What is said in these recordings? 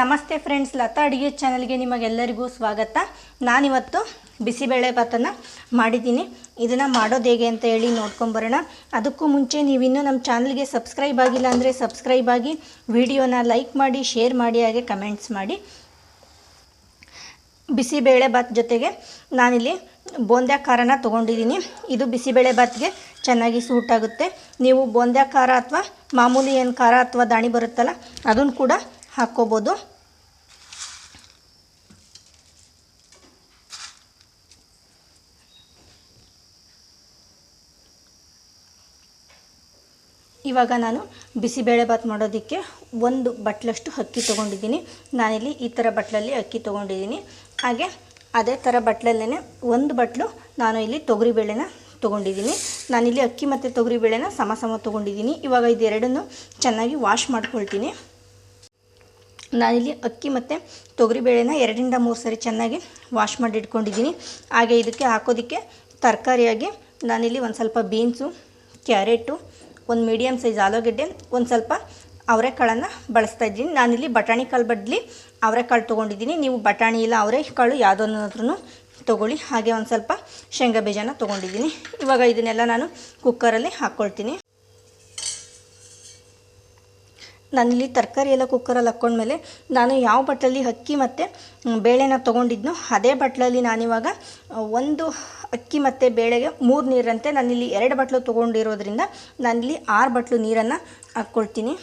ನಮಸ್ತೆ ಫ್ರೆಂಡ್ಸ್, ಲತಾ ಅಡುಗೆ ಚಾನಲ್ಗೆ ನಿಮಗೆಲ್ಲರಿಗೂ ಸ್ವಾಗತ. ನಾನಿವತ್ತು ಬಿಸಿಬೇಳೆ ಭಾತನ್ನು ಮಾಡಿದ್ದೀನಿ. ಇದನ್ನು ಮಾಡೋದು ಹೇಗೆ ಅಂತ ಹೇಳಿ ನೋಡ್ಕೊಂಬರೋಣ ಅದಕ್ಕೂ ಮುಂಚೆ ನೀವಿನ್ನೂ ನಮ್ಮ ಚಾನಲ್ಗೆ ಸಬ್ಸ್ಕ್ರೈಬ್ ಆಗಿಲ್ಲ ಅಂದರೆ ಸಬ್ಸ್ಕ್ರೈಬ್ ಆಗಿ ವಿಡಿಯೋನ ಲೈಕ್ ಮಾಡಿ, ಶೇರ್ ಮಾಡಿ, ಹಾಗೆ ಕಮೆಂಟ್ಸ್ ಮಾಡಿ. ಬಿಸಿಬೇಳೆ ಭಾತ್ ಜೊತೆಗೆ ನಾನಿಲ್ಲಿ ಬೋಂದ್ಯಾ ಖಾರನ ತೊಗೊಂಡಿದ್ದೀನಿ. ಇದು ಬಿಸಿಬೇಳೆ ಭಾತ್ಗೆ ಚೆನ್ನಾಗಿ ಸೂಟ್ ಆಗುತ್ತೆ. ನೀವು ಬೋಂದ್ಯಾ ಖಾರ ಅಥವಾ ಮಾಮೂಲಿ ಏನು ಖಾರ ಅಥವಾ ದಾಣಿ ಬರುತ್ತಲ್ಲ ಅದನ್ನು ಕೂಡ ಹಾಕ್ಕೋಬೋದು ಇವಾಗ ನಾನು ಬಿಸಿಬೇಳೆ ಭಾತ್ ಮಾಡೋದಕ್ಕೆ ಒಂದು ಬಟ್ಲಷ್ಟು ಅಕ್ಕಿ ತೊಗೊಂಡಿದ್ದೀನಿ. ನಾನಿಲ್ಲಿ ಈ ಥರ ಬಟ್ಲಲ್ಲಿ ಅಕ್ಕಿ ತೊಗೊಂಡಿದ್ದೀನಿ. ಹಾಗೆ ಅದೇ ಥರ ಬಟ್ಲಲ್ಲೇ ಒಂದು ಬಟ್ಲು ನಾನು ಇಲ್ಲಿ ತೊಗರಿಬೇಳೆನ ತೊಗೊಂಡಿದ್ದೀನಿ. ನಾನಿಲ್ಲಿ ಅಕ್ಕಿ ಮತ್ತು ತೊಗರಿಬೇಳೆನ ಸಮ ಸಮ ತೊಗೊಂಡಿದ್ದೀನಿ. ಇವಾಗ ಇದೆರಡನ್ನು ಚೆನ್ನಾಗಿ ವಾಶ್ ಮಾಡ್ಕೊಳ್ತೀನಿ. ನಾನಿಲ್ಲಿ ಅಕ್ಕಿ ಮತ್ತು ತೊಗರಿಬೇಳೆನ ಎರಡರಿಂದ ಮೂರು ಸರಿ ಚೆನ್ನಾಗಿ ವಾಶ್ ಮಾಡಿ ಇಟ್ಕೊಂಡಿದ್ದೀನಿ. ಹಾಗೆ ಇದಕ್ಕೆ ಹಾಕೋದಕ್ಕೆ ತರಕಾರಿಯಾಗಿ ನಾನಿಲ್ಲಿ ಒಂದು ಸ್ವಲ್ಪ ಬೀನ್ಸು, ಕ್ಯಾರೆಟು, ಒಂದು ಮೀಡಿಯಮ್ ಸೈಜ್ ಆಲೂಗಡ್ಡೆ, ಒಂದು ಸ್ವಲ್ಪ ಅವರೆಕಾಳನ್ನು ಬಳಸ್ತಾ ಇದ್ದೀನಿ. ನಾನಿಲ್ಲಿ ಬಟಾಣಿ ಕಾಳು ಬದಲಿ ಅವರೆಕಾಳು ತೊಗೊಂಡಿದ್ದೀನಿ. ನೀವು ಬಟಾಣಿ ಇಲ್ಲ ಅವರೆಕಾಳು ಯಾವುದನ್ನಾದ್ರೂ ತೊಗೊಳ್ಳಿ. ಹಾಗೆ ಒಂದು ಸ್ವಲ್ಪ ಶೇಂಗಾ ಬೀಜನ ತೊಗೊಂಡಿದ್ದೀನಿ. ಇವಾಗ ಇದನ್ನೆಲ್ಲ ನಾನು ಕುಕ್ಕರಲ್ಲಿ ಹಾಕ್ಕೊಳ್ತೀನಿ ನಾನಿಲ್ಲಿ ತರಕಾರಿ ಎಲ್ಲ ಕುಕ್ಕರಲ್ಲಿ ಹಾಕ್ಕೊಂಡ್ಮೇಲೆ ನಾನು ಯಾವ ಬಟ್ಲಲ್ಲಿ ಅಕ್ಕಿ ಮತ್ತು ಬೇಳೆನ ತೊಗೊಂಡಿದ್ನೋ ಅದೇ ಬಟ್ಲಲ್ಲಿ ನಾನಿವಾಗ ಒಂದು ಅಕ್ಕಿ ಮತ್ತು ಬೇಳೆಗೆ ಮೂರು ನೀರಂತೆ. ನಾನಿಲ್ಲಿ ಎರಡು ಬಟ್ಲು ತೊಗೊಂಡಿರೋದ್ರಿಂದ ನಾನಿಲ್ಲಿ ಆರು ಬಟ್ಲು ನೀರನ್ನು ಹಾಕ್ಕೊಳ್ತೀನಿ.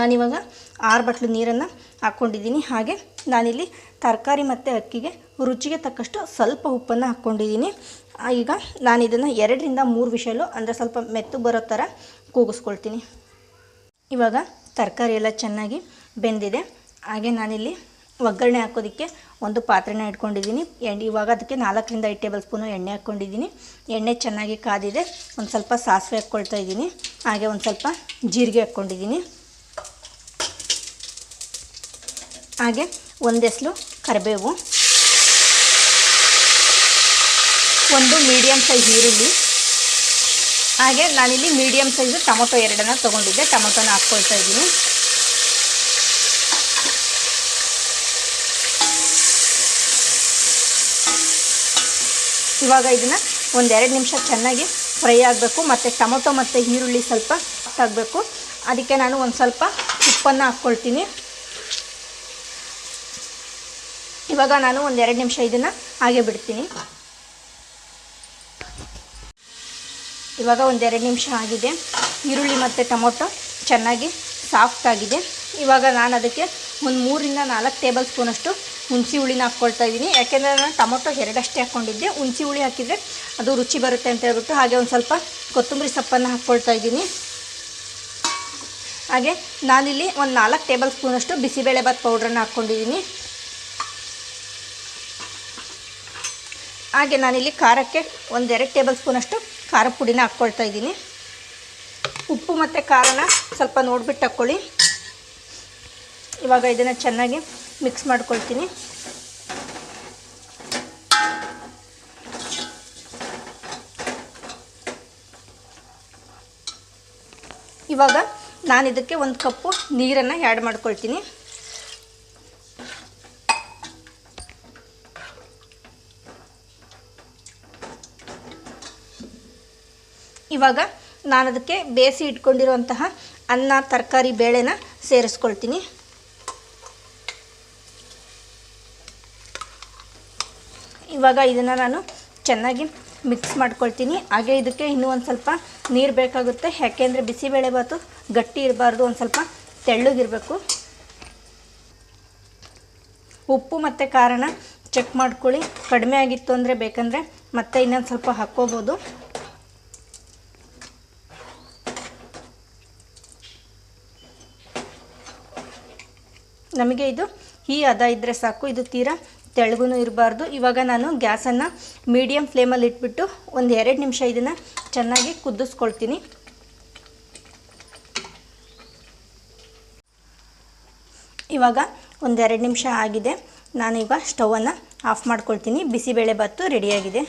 ನಾನಿವಾಗ ಆರು ಬಟ್ಲು ನೀರನ್ನು ಹಾಕ್ಕೊಂಡಿದ್ದೀನಿ. ಹಾಗೆ ನಾನಿಲ್ಲಿ ತರಕಾರಿ ಮತ್ತು ಅಕ್ಕಿಗೆ ರುಚಿಗೆ ತಕ್ಕಷ್ಟು ಸ್ವಲ್ಪ ಉಪ್ಪನ್ನು ಹಾಕ್ಕೊಂಡಿದ್ದೀನಿ. ಈಗ ನಾನು ಇದನ್ನು ಎರಡರಿಂದ ಮೂರು ವಿಷಯಲು ಅಂದರೆ ಸ್ವಲ್ಪ ಮೆತ್ತು ಬರೋ ಥರ ಕೂಗಿಸ್ಕೊಳ್ತೀನಿ. ಇವಾಗ ತರಕಾರಿ ಎಲ್ಲ ಚೆನ್ನಾಗಿ ಬೆಂದಿದೆ. ಹಾಗೆ ನಾನಿಲ್ಲಿ ಒಗ್ಗರಣೆ ಹಾಕೋದಕ್ಕೆ ಒಂದು ಪಾತ್ರೆನ ಇಟ್ಕೊಂಡಿದ್ದೀನಿ. ಎಣ್ಣೆ ಇವಾಗ ಅದಕ್ಕೆ ನಾಲ್ಕರಿಂದ ಐದು ಟೇಬಲ್ ಸ್ಪೂನು ಎಣ್ಣೆ ಹಾಕ್ಕೊಂಡಿದ್ದೀನಿ. ಎಣ್ಣೆ ಚೆನ್ನಾಗಿ ಕಾದಿದೆ. ಒಂದು ಸ್ವಲ್ಪ ಸಾಸಿವೆ ಹಾಕ್ಕೊಳ್ತಾ ಇದ್ದೀನಿ. ಹಾಗೆ ಒಂದು ಸ್ವಲ್ಪ ಜೀರಿಗೆ ಹಾಕ್ಕೊಂಡಿದ್ದೀನಿ. ಹಾಗೆ ಒಂದೆಸಲು ಕರಿಬೇವು. ಒಂದು ಮೀಡಿಯಮ್ ಸೈಜ್ ಈರುಳ್ಳಿ. ಹಾಗೆ ನಾನಿಲ್ಲಿ ಮೀಡಿಯಮ್ ಸೈಜು ಟೊಮೊಟೊ ಎರಡನ್ನ ತೊಗೊಂಡಿದ್ದೆ. ಟೊಮೊಟೊನ ಹಾಕ್ಕೊಳ್ತಾ ಇದ್ದೀನಿ. ಇವಾಗ ಇದನ್ನು ಒಂದೆರಡು ನಿಮಿಷ ಚೆನ್ನಾಗಿ ಫ್ರೈ ಆಗಬೇಕು. ಮತ್ತು ಟೊಮೊಟೊ ಮತ್ತು ಈರುಳ್ಳಿ ಸ್ವಲ್ಪ ಆಗಬೇಕು ಅದಕ್ಕೆ ನಾನು ಒಂದು ಸ್ವಲ್ಪ ಉಪ್ಪನ್ನು ಹಾಕ್ಕೊಳ್ತೀನಿ. ಇವಾಗ ನಾನು ಒಂದೆರಡು ನಿಮಿಷ ಇದನ್ನು ಹಾಗೆ ಬಿಡ್ತೀನಿ. ಇವಾಗ ಒಂದೆರಡು ನಿಮಿಷ ಆಗಿದೆ. ಈರುಳ್ಳಿ ಮತ್ತು ಟೊಮೊಟೊ ಚೆನ್ನಾಗಿ ಸಾಫ್ಟ್ ಆಗಿದೆ. ಇವಾಗ ನಾನು ಅದಕ್ಕೆ ಒಂದು ಮೂರಿಂದ ನಾಲ್ಕು ಟೇಬಲ್ ಸ್ಪೂನಷ್ಟು ಹುಣಸಿ ಹುಳಿನ ಹಾಕ್ಕೊಳ್ತಾ ಇದ್ದೀನಿ ಯಾಕೆಂದರೆ ನಾನು ಟೊಮೊಟೊ ಎರಡಷ್ಟೇ ಹಾಕ್ಕೊಂಡಿದ್ದೆ ಹುಣಸಿ ಹುಳಿ ಹಾಕಿದರೆ ಅದು ರುಚಿ ಬರುತ್ತೆ ಅಂತ ಹೇಳ್ಬಿಟ್ಟು ಹಾಗೆ ಒಂದು ಸ್ವಲ್ಪ ಕೊತ್ತಂಬರಿ ಸೊಪ್ಪನ್ನು ಹಾಕ್ಕೊಳ್ತಾ ಇದ್ದೀನಿ ಹಾಗೆ ನಾನಿಲ್ಲಿ ಒಂದು ನಾಲ್ಕು ಟೇಬಲ್ ಸ್ಪೂನಷ್ಟು ಬಿಸಿಬೇಳೆಭಾತ್ ಪೌಡ್ರನ್ನ ಹಾಕ್ಕೊಂಡಿದ್ದೀನಿ ಹಾಗೆ ನಾನಿಲ್ಲಿ ಖಾರಕ್ಕೆ ಒಂದೆರಡು ಟೇಬಲ್ ಸ್ಪೂನಷ್ಟು ಖಾರ ಪುಡಿನ ಹಾಕ್ಕೊಳ್ತಾ ಇದ್ದೀನಿ. ಉಪ್ಪು ಮತ್ತು ಖಾರನ ಸ್ವಲ್ಪ ನೋಡಿಬಿಟ್ಟು ಹಾಕ್ಕೊಳ್ಳಿ. ಇವಾಗ ಇದನ್ನು ಚೆನ್ನಾಗಿ ಮಿಕ್ಸ್ ಮಾಡ್ಕೊಳ್ತೀನಿ. ಇವಾಗ ನಾನು ಇದಕ್ಕೆ ಒಂದು ಕಪ್ಪು ನೀರನ್ನು ಆ್ಯಡ್ ಮಾಡ್ಕೊಳ್ತೀನಿ. ಇವಾಗ ನಾನು ಅದಕ್ಕೆ ಬೇಯಿಸಿ ಇಟ್ಕೊಂಡಿರುವಂತಹ ಅನ್ನ, ತರಕಾರಿ, ಬೇಳೆನ ಸೇರಿಸ್ಕೊಳ್ತೀನಿ. ಇವಾಗ ಇದನ್ನು ನಾನು ಚೆನ್ನಾಗಿ ಮಿಕ್ಸ್ ಮಾಡ್ಕೊಳ್ತೀನಿ. ಹಾಗೆ ಇದಕ್ಕೆ ಇನ್ನೂ ಒಂದು ಸ್ವಲ್ಪ ನೀರು ಬೇಕಾಗುತ್ತೆ. ಯಾಕೆಂದರೆ ಬಿಸಿಬೇಳೆಭಾತು ಗಟ್ಟಿ ಇರಬಾರ್ದು, ಒಂದು ಸ್ವಲ್ಪ ತೆಳ್ಳಗಿರಬೇಕು. ಉಪ್ಪು ಮತ್ತು ಖಾರನ ಚೆಕ್ ಮಾಡ್ಕೊಳ್ಳಿ. ಕಡಿಮೆ ಆಗಿತ್ತು ಅಂದರೆ ಬೇಕಂದರೆ ಮತ್ತೆ ಇನ್ನೊಂದು ಸ್ವಲ್ಪ ಹಾಕ್ಕೋಬೋದು. ನಮಗೆ ಇದು ಈ ಅದ ಇದ್ದರೆ ಸಾಕು, ಇದು ತೀರಾ ತೆಳಗೂ ಇರಬಾರ್ದು. ಇವಾಗ ನಾನು ಗ್ಯಾಸನ್ನು ಮೀಡಿಯಮ್ ಫ್ಲೇಮಲ್ಲಿ ಇಟ್ಬಿಟ್ಟು ಒಂದು ಎರಡು ನಿಮಿಷ ಇದನ್ನು ಚೆನ್ನಾಗಿ ಕುದಿಸ್ಕೊಳ್ತೀನಿ. ಇವಾಗ ಒಂದೆರಡು ನಿಮಿಷ ಆಗಿದೆ. ನಾನು ಇವಾಗ ಸ್ಟವನ್ನು ಆಫ್ ಮಾಡ್ಕೊಳ್ತೀನಿ. ಬಿಸಿಬೇಳೆ ಭಾತು ರೆಡಿಯಾಗಿದೆ